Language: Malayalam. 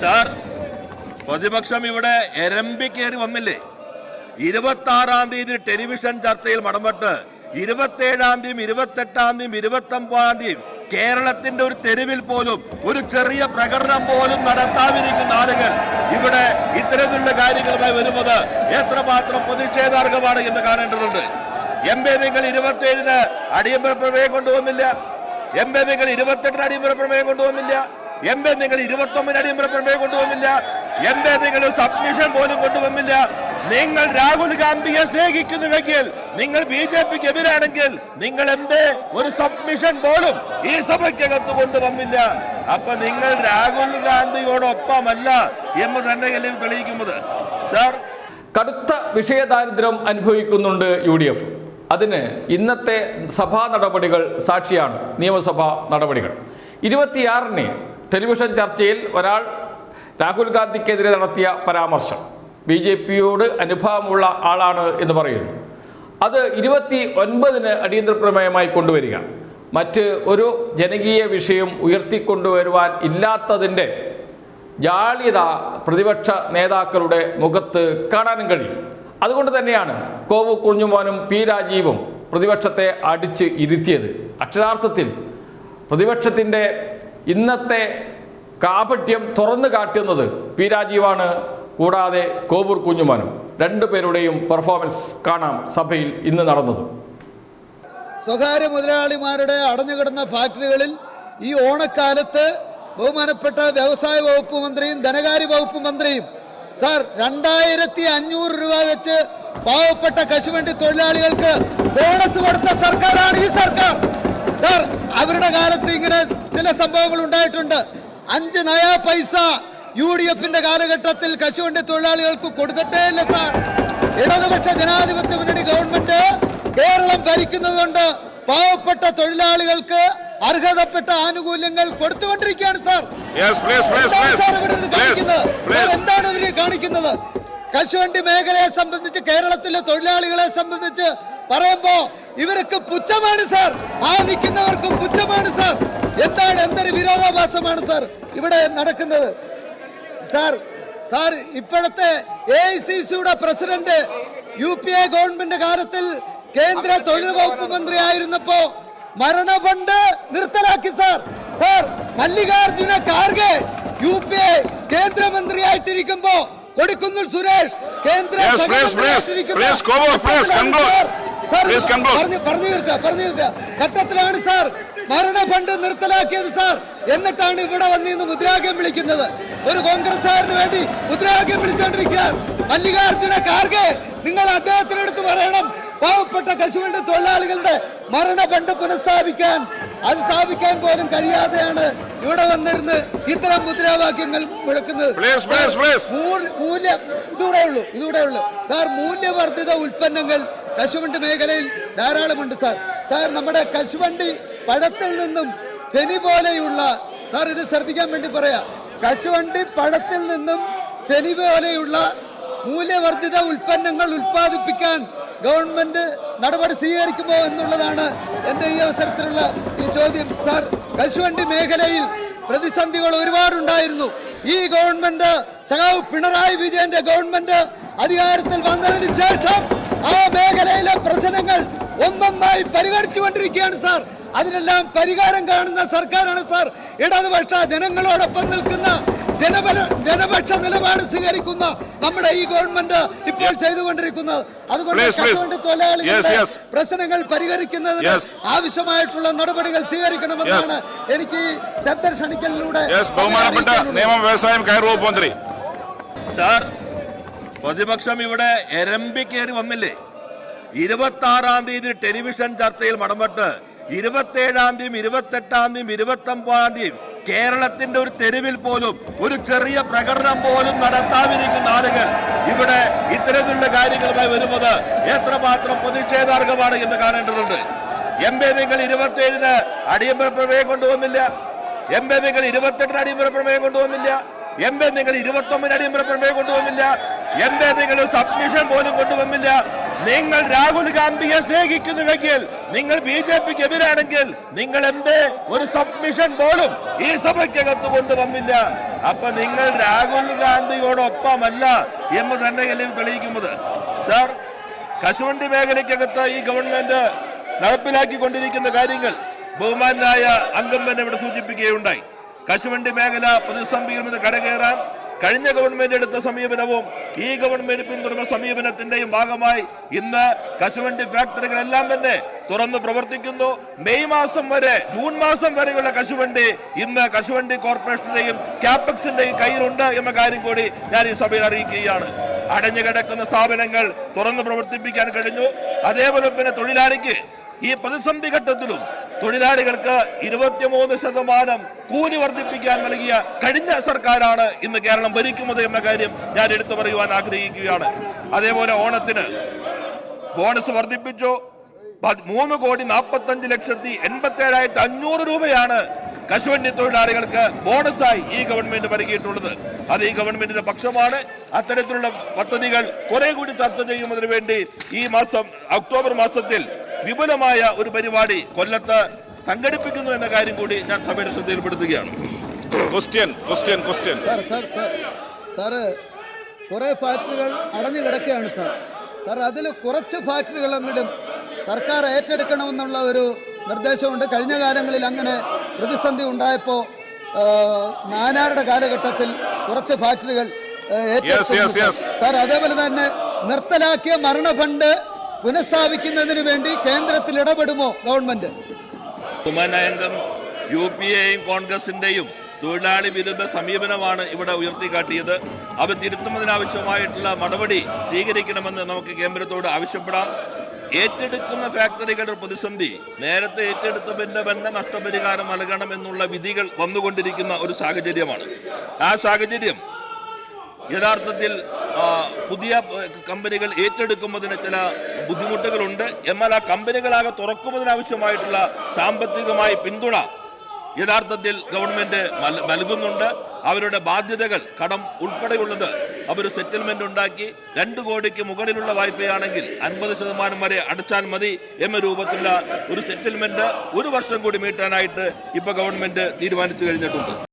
സാർ പ്രതിപക്ഷം ഇവിടെ എരമ്പി കയറി വന്നില്ലേ? ഇരുപത്തി ആറാം തീയതി ടെലിവിഷൻ ചർച്ചയിൽ മടമ്പെട്ട് ഇരുപത്തേഴാം തീയതി ഇരുപത്തെട്ടാം തീയതി ഇരുപത്തി ഒമ്പതാം തീയതി കേരളത്തിന്റെ ഒരു തെരുവിൽ പോലും ഒരു ചെറിയ പ്രകടനം പോലും നടത്താതിരിക്കുന്ന ആളുകൾ ഇവിടെ ഇത്തരത്തിലുള്ള കാര്യങ്ങളുമായി വരുന്നത് എത്രമാത്രം പ്രതിഷേധാർഹമാണ് എന്ന് കാണേണ്ടതുണ്ട്. എം പി നിങ്ങൾ ഇരുപത്തിയേഴിന് അടിയന്തര പ്രമേയം കൊണ്ടുവന്നില്ല. എം പി നിങ്ങൾ ഇരുപത്തെട്ടിന് അടിയന്തര പ്രമേയം കൊണ്ടുവന്നില്ല. എം പി നിങ്ങൾ ഇരുപത്തി ഒമ്പതിന് അടിയന്തര പ്രമേയം കൊണ്ടുവന്നില്ല? എന്റെ നിങ്ങൾ സബ്മിഷൻ പോലും കൊണ്ടുവന്നില്ല? നിങ്ങൾ രാഹുൽ ഗാന്ധിയെ സ്നേഹിക്കുന്നുവെങ്കിൽ നിങ്ങൾ ബി ജെ പിക്ക് എതിരാണെങ്കിൽ നിങ്ങൾ എന്തേ? ഒരു സബ്മിഷൻ പോലും ഈ സഭയ്ക്കകത്ത് കൊണ്ടുവന്നില്ല. അപ്പൊ നിങ്ങൾ രാഹുൽ ഗാന്ധിയോടൊപ്പമല്ല എന്ന് തന്നെ ഇത് തെളിയിക്കുന്നത്. സാർ? കടുത്ത വിഷയദാരിദ്ര്യം അനുഭവിക്കുന്നുണ്ട് യു ഡി എഫ് അതിന് ഇന്നത്തെ സഭാ നടപടികൾ സാക്ഷിയാണ് നിയമസഭാ നടപടികൾ. ഇരുപത്തിയാറിന് ടെലിവിഷൻ ചർച്ചയിൽ ഒരാൾ രാഹുൽ ഗാന്ധിക്കെതിരെ നടത്തിയ പരാമർശം. ബി ജെ പിയോട് അനുഭാവമുള്ള ആളാണ് എന്ന് പറയുന്നു. അത് ഇരുപത്തി ഒൻപതിന് അടിയന്തര പ്രമേയമായി കൊണ്ടുവരിക മറ്റ് ഒരു ജനകീയ വിഷയം ഉയർത്തിക്കൊണ്ടുവരുവാൻ ഇല്ലാത്തതിന്റെ ജാള്യത പ്രതിപക്ഷ നേതാക്കളുടെ മുഖത്ത് കാണാനും കഴിയും. അതുകൊണ്ട് തന്നെയാണ് കോവു കുഞ്ഞുമോനും പി രാജീവും പ്രതിപക്ഷത്തെ അടിച്ച് ഇരുത്തിയത്. അക്ഷരാർത്ഥത്തിൽ പ്രതിപക്ഷത്തിന്റെ ഇന്നത്തെ കാപട്യം തുറന്നു കാട്ടുന്നത് പി രാജീവാണ്. കൂടാതെ കോവൂർ രണ്ടു രണ്ടുപേരുടെയും പെർഫോമൻസ് കാണാം സഭയിൽ ഇന്ന് നടന്നത്. സ്വകാര്യ മുതലാളിമാരുടെ അടഞ്ഞുകിടന്ന ഫാക്ടറികളിൽ ഈ ഓണക്കാലത്ത് ബഹുമാനപ്പെട്ട വ്യവസായ വകുപ്പ് മന്ത്രിയും ധനകാര്യ വകുപ്പ് മന്ത്രിയും സാർ രണ്ടായിരത്തി അഞ്ഞൂറ് രൂപ വെച്ച് പാവപ്പെട്ട കശുവണ്ടി തൊഴിലാളികൾക്ക് ബോണസ് കൊടുത്ത സർക്കാരാണ് ഈ സർക്കാർ. സാർ അവരുടെ കാലത്ത് ഇങ്ങനെ ചില സംഭവങ്ങൾ ഉണ്ടായിട്ടുണ്ട്. അഞ്ച് നയാ പൈസ യു ഡി എഫിന്റെ കാലഘട്ടത്തിൽ കശുവണ്ടി തൊഴിലാളികൾക്ക് കൊടുത്തിട്ടേ ഇല്ല സാർ. ഇടതുപക്ഷ ജനാധിപത്യ മുന്നണി ഗവൺമെന്റ് കേരളം ഭരിക്കുന്നതുകൊണ്ട് പാവപ്പെട്ട തൊഴിലാളികൾക്ക് അർഹതപ്പെട്ട ആനുകൂല്യങ്ങൾ കൊടുത്തുകൊണ്ടിരിക്കുകയാണ് സാർ എന്താണ് ഇവർ കാണിക്കുന്നത്? കശുവണ്ടി മേഖലയെ സംബന്ധിച്ച് കേരളത്തിലെ തൊഴിലാളികളെ സംബന്ധിച്ച് പറയുമ്പോ ഇവർക്ക് പുച്ഛമാണ് സാർ. ആ നിൽക്കുന്നവർക്ക് പുച്ഛമാണ് സാർ. എന്താണ് എന്തൊരു വിരോധാഭാസമാണ് സാർ ഇവിടെ നടക്കുന്നത്? സാർ സാർ ഇപ്പോഴത്തെ എ ഐ സി സിയുടെ president U P A government കാലത്തിൽ കേന്ദ്ര തൊഴിൽ വകുപ്പ് മന്ത്രി ആയിരുന്നപ്പോ മരണഫണ്ട് നിർത്തലാക്കി sir. Sir Mallikarjuna Kharge U P A കേന്ദ്രമന്ത്രിയായിട്ടിരിക്കുമ്പോ Kodikunnil Suresh കേന്ദ്ര പറഞ്ഞു തീർക്കുക പറഞ്ഞു തീർക്കുക ഘട്ടത്തിലാണ് സാർ മരണഫണ്ട് നിർത്തലാക്കിയത് സാർ. എന്നിട്ടാണ് ഇവിടെ വന്ന് ഇന്ന് മുദ്രാവാക്യം വിളിക്കുന്നത്. ഒരു കോൺഗ്രസ് കോൺഗ്രസ്സുകാരന് വേണ്ടി മുദ്രാവാക്യം വിളിച്ചോണ്ടിരിക്കുക മല്ലികാർജുന ഖാർഗെ നിങ്ങൾ അദ്ദേഹത്തിനടുത്ത് പറയണം. പാവപ്പെട്ട കശുവിന്റെ തൊഴിലാളികളുടെ മരണ ഫണ്ട് പുനഃസ്ഥാപിക്കാൻ. അത് സ്ഥാപിക്കാൻ പോലും കഴിയാതെയാണ് ഇവിടെ വന്നിരുന്ന് ഇത്തരം മുദ്രാവാക്യങ്ങൾ മുഴക്കുന്നത് മൂല്യ ഇതൂടെ ഉള്ളൂ ഇതൂടെ ഉള്ളൂ. സാർ മൂല്യവർദ്ധിത ഉൽപ്പന്നങ്ങൾ കശുവണ്ടി മേഖലയിൽ ധാരാളമുണ്ട് സാർ. സാർ നമ്മുടെ കശുവണ്ടി പഴത്തിൽ നിന്നും ഫെനി പോലെയുള്ള സാർ ഇത് ശ്രദ്ധിക്കാൻ വേണ്ടി പറയാം. കശുവണ്ടി പഴത്തിൽ നിന്നും ഫെനി പോലെയുള്ള മൂല്യവർദ്ധിത ഉൽപ്പന്നങ്ങൾ ഉൽപ്പാദിപ്പിക്കാൻ ഗവൺമെന്റ് നടപടി സ്വീകരിക്കുമോ എന്നുള്ളതാണ് എന്റെ ഈ അവസരത്തിലുള്ള ഈ ചോദ്യം. സാർ കശുവണ്ടി മേഖലയിൽ പ്രതിസന്ധികൾ ഒരുപാടുണ്ടായിരുന്നു. ഈ ഗവൺമെന്റ് സഖാവ് പിണറായി വിജയന്റെ ഗവൺമെന്റ് അധികാരത്തിൽ വന്നതിന് ശേഷം ആ മേഖലയിലെ പ്രശ്നങ്ങൾ ഒന്നൊന്നായി പരിഗണിച്ചുകൊണ്ടിരിക്കുകയാണ് സാർ. അതിനെല്ലാം പരിഹാരം കാണുന്ന സർക്കാരാണ് സാർ ഇടതുപക്ഷ ജനങ്ങളോടൊപ്പം നിൽക്കുന്ന ജനബല ജനപക്ഷ നിലപാട് സ്വീകരിക്കുന്ന നമ്മുടെ ഈ ഗവൺമെന്റ് ഇപ്പോൾ ചെയ്തുകൊണ്ടിരിക്കുന്നത് അതുകൊണ്ട്. കശുവണ്ടി തൊഴിലാളികളുടെ. പ്രശ്നങ്ങൾ പരിഹരിക്കുന്നതിന്. ആവശ്യമായിട്ടുള്ള നടപടികൾ സ്വീകരിക്കണമെന്നാണ് എനിക്ക് ശ്രദ്ധ ക്ഷണിക്കലിലൂടെ ബഹുമാനപ്പെട്ട അറിയിക്കാനുള്ളത്. നിയമം വ്യവസായം കയർ വകുപ്പ് മന്ത്രി സാർ പ്രതിപക്ഷം ഇവിടെ എരമ്പി കയറി വന്നില്ലേ ഇരുപത്തി ആറാം തീയതി ടെലിവിഷൻ ചർച്ചയിൽ മടമ്പെട്ട് ഇരുപത്തേഴാം തീയതി ഇരുപത്തെട്ടാം തീയതി ഇരുപത്തി ഒമ്പതാം തീയതി കേരളത്തിന്റെ ഒരു തെരുവിൽ പോലും ഒരു ചെറിയ പ്രകടനം പോലും നടത്താതിരിക്കുന്ന ആളുകൾ ഇവിടെ ഇത്തരത്തിലുള്ള കാര്യങ്ങളുമായി വരുന്നത് എത്രമാത്രം പ്രതിഷേധാർഹമാണ് എന്ന് കാണേണ്ടതുണ്ട്. എം പി നിങ്ങൾ ഇരുപത്തിയേഴിന് അടിയന്തര പ്രമേയം കൊണ്ടുവന്നില്ല. എം പി നിങ്ങൾ ഇരുപത്തെട്ടിന് അടിയന്തര പ്രമേയം കൊണ്ടുവന്നില്ല. എം പി നിങ്ങൾ ഇരുപത്തി ഒമ്പതിന് അടിയന്തര പ്രമേയം കൊണ്ടുവന്നില്ല. എം പി നിങ്ങൾ സബ്മിഷൻ പോലും കൊണ്ടുവന്നില്ല. നിങ്ങൾ രാഹുൽ ഗാന്ധിയെ സ്നേഹിക്കുന്നുവെങ്കിൽ നിങ്ങൾ ബി ജെ പിക്ക് എതിരാണെങ്കിൽ നിങ്ങൾ എന്തേ ഒരു സബ്മിഷൻ പോലും ഈ സഭയ്ക്കകത്ത് കൊണ്ടുവന്നില്ല. അപ്പൊ നിങ്ങൾ രാഹുൽ ഗാന്ധിയോടൊപ്പമല്ല എന്ന് തന്നെയല്ലേ തെളിയിക്കുന്നത്. സാർ കശുവണ്ടി മേഖലയ്ക്കകത്ത് ഈ ഗവൺമെന്റ് നടപ്പിലാക്കിക്കൊണ്ടിരിക്കുന്ന കാര്യങ്ങൾ ബഹുമാനായ അംഗം തന്നെ ഇവിടെ സൂചിപ്പിക്കുകയുണ്ടായി. കശുവണ്ടി മേഖല പ്രതിസന്ധിയിൽ നിന്ന് കരകയറാൻ കഴിഞ്ഞ ഗവൺമെന്റ് എടുത്ത സമീപനവും ഈ ഗവൺമെന്റ് പിന്തുടർന്ന സമീപനത്തിന്റെയും ഭാഗമായി ഇന്ന് കശുവണ്ടി ഫാക്ടറികളെല്ലാം തന്നെ തുറന്ന് പ്രവർത്തിക്കുന്നു. മെയ് മാസം വരെ ജൂൺ മാസം വരെയുള്ള കശുവണ്ടി ഇന്ന് കശുവണ്ടി കോർപ്പറേഷന്റെയും ക്യാപക്സിന്റെയും കയ്യിലുണ്ട് എന്ന കാര്യം കൂടി ഞാൻ ഈ സഭയിൽ അറിയിക്കുകയാണ്. അടഞ്ഞു കിടക്കുന്ന സ്ഥാപനങ്ങൾ തുറന്ന് പ്രവർത്തിപ്പിക്കാൻ കഴിഞ്ഞു. അതേപോലെ പിന്നെ തൊഴിലാളിക്ക് ഈ പ്രതിസന്ധി ഘട്ടത്തിലും തൊഴിലാളികൾക്ക് ഇരുപത്തിമൂന്ന് ശതമാനം കൂലി വർദ്ധിപ്പിക്കാൻ നൽകിയ കഴിഞ്ഞ സർക്കാരാണ് ഇന്ന് കേരളം ഭരിക്കുന്നത് എന്ന കാര്യം ഞാൻ എടുത്തു പറയുവാൻ ആഗ്രഹിക്കുകയാണ്. അതേപോലെ ഓണത്തിന് ബോണസ് വർദ്ധിപ്പിച്ചു. മൂന്ന് കോടി നാൽപ്പത്തഞ്ച് ലക്ഷത്തി എൺപത്തി ഏഴായിരത്തി അഞ്ഞൂറ് രൂപയാണ് കശുവണ്ടി തൊഴിലാളികൾക്ക് ബോണസായി ഈ ഗവൺമെന്റ് നൽകിയിട്ടുള്ളത്. അത് ഈ ഗവൺമെന്റിന്റെ പക്ഷമാണ്. അത്തരത്തിലുള്ള പദ്ധതികൾ കുറെ കൂടി ചർച്ച ചെയ്യുന്നതിന് വേണ്ടി ഈ മാസം ഒക്ടോബർ മാസത്തിൽ വിപുലമായ ഒരു പരിപാടി കൊല്ലത്ത് സംഘടിപ്പിക്കുന്നു എന്ന കാര്യം കൂടി ഞാൻ സഭയുടെ ശ്രദ്ധയിൽപ്പെടുത്തുകയാണ്. Question question question sir sir sir. Sir കുറേ ഫാക്ടറികൾ അടഞ്ഞു കിടക്കുകയാണ് സാർ. സാർ അതിൽ കുറച്ച് ഫാക്ടറികളെങ്കിലും സർക്കാർ ഏറ്റെടുക്കണമെന്നുള്ള ഒരു നിർദ്ദേശമുണ്ട്. കഴിഞ്ഞ കാലങ്ങളിൽ അങ്ങനെ പ്രതിസന്ധി ഉണ്ടായപ്പോൾ നാനാരുടെ കാലഘട്ടത്തിൽ കുറച്ച് ഫാക്ടറികൾ ഏറ്റെടുത്തു. സാർ അതേപോലെ തന്നെ നിർത്തലാക്കിയ മരണ ഫണ്ട് പുനഃസ്ഥാപിക്കുന്നതിന് വേണ്ടി കേന്ദ്രത്തിൽ ഇടപെടുമോ ഗവൺമെന്റ്? ബഹുമാനായംഗം യു പി എയും കോൺഗ്രസിന്റെയും തൊഴിലാളി വിരുദ്ധ സമീപനമാണ് ഇവിടെ ഉയർത്തിക്കാട്ടിയത്. അവ തിരുത്തുന്നതിനാവശ്യമായിട്ടുള്ള നടപടി സ്വീകരിക്കണമെന്ന് നമുക്ക് കേന്ദ്രത്തോട് ആവശ്യപ്പെടാം. ഏറ്റെടുക്കുന്ന ഫാക്ടറികളുടെ പ്രതിസന്ധി നേരത്തെ ഏറ്റെടുത്തതിന്റെ തന്നെ നഷ്ടപരിഹാരം നൽകണം എന്നുള്ള വിധികൾ വന്നുകൊണ്ടിരിക്കുന്ന ഒരു സാഹചര്യമാണ്. ആ സാഹചര്യം യഥാർത്ഥത്തിൽ പുതിയ കമ്പനികൾ ഏറ്റെടുക്കുന്നതിന് ചില ബുദ്ധിമുട്ടുകളുണ്ട്. എന്നാൽ ആ കമ്പനികളാകെ തുറക്കുന്നതിനാവശ്യമായിട്ടുള്ള സാമ്പത്തികമായ പിന്തുണ യഥാർത്ഥത്തിൽ ഗവൺമെന്റ് നൽകുന്നുണ്ട്. അവരുടെ ബാധ്യതകൾ കടം ഉൾപ്പെടെയുള്ളത് അവർ സെറ്റിൽമെന്റ് ഉണ്ടാക്കി. രണ്ട് കോടിക്ക് മുകളിലുള്ള വായ്പയാണെങ്കിൽ അൻപത് ശതമാനം വരെ അടച്ചാൽ മതി എന്ന രൂപത്തിലുള്ള ഒരു സെറ്റിൽമെന്റ് ഒരു വർഷം കൂടി മീട്ടാനായിട്ട് ഇപ്പൊ ഗവൺമെന്റ് തീരുമാനിച്ചു കഴിഞ്ഞിട്ടുണ്ട്.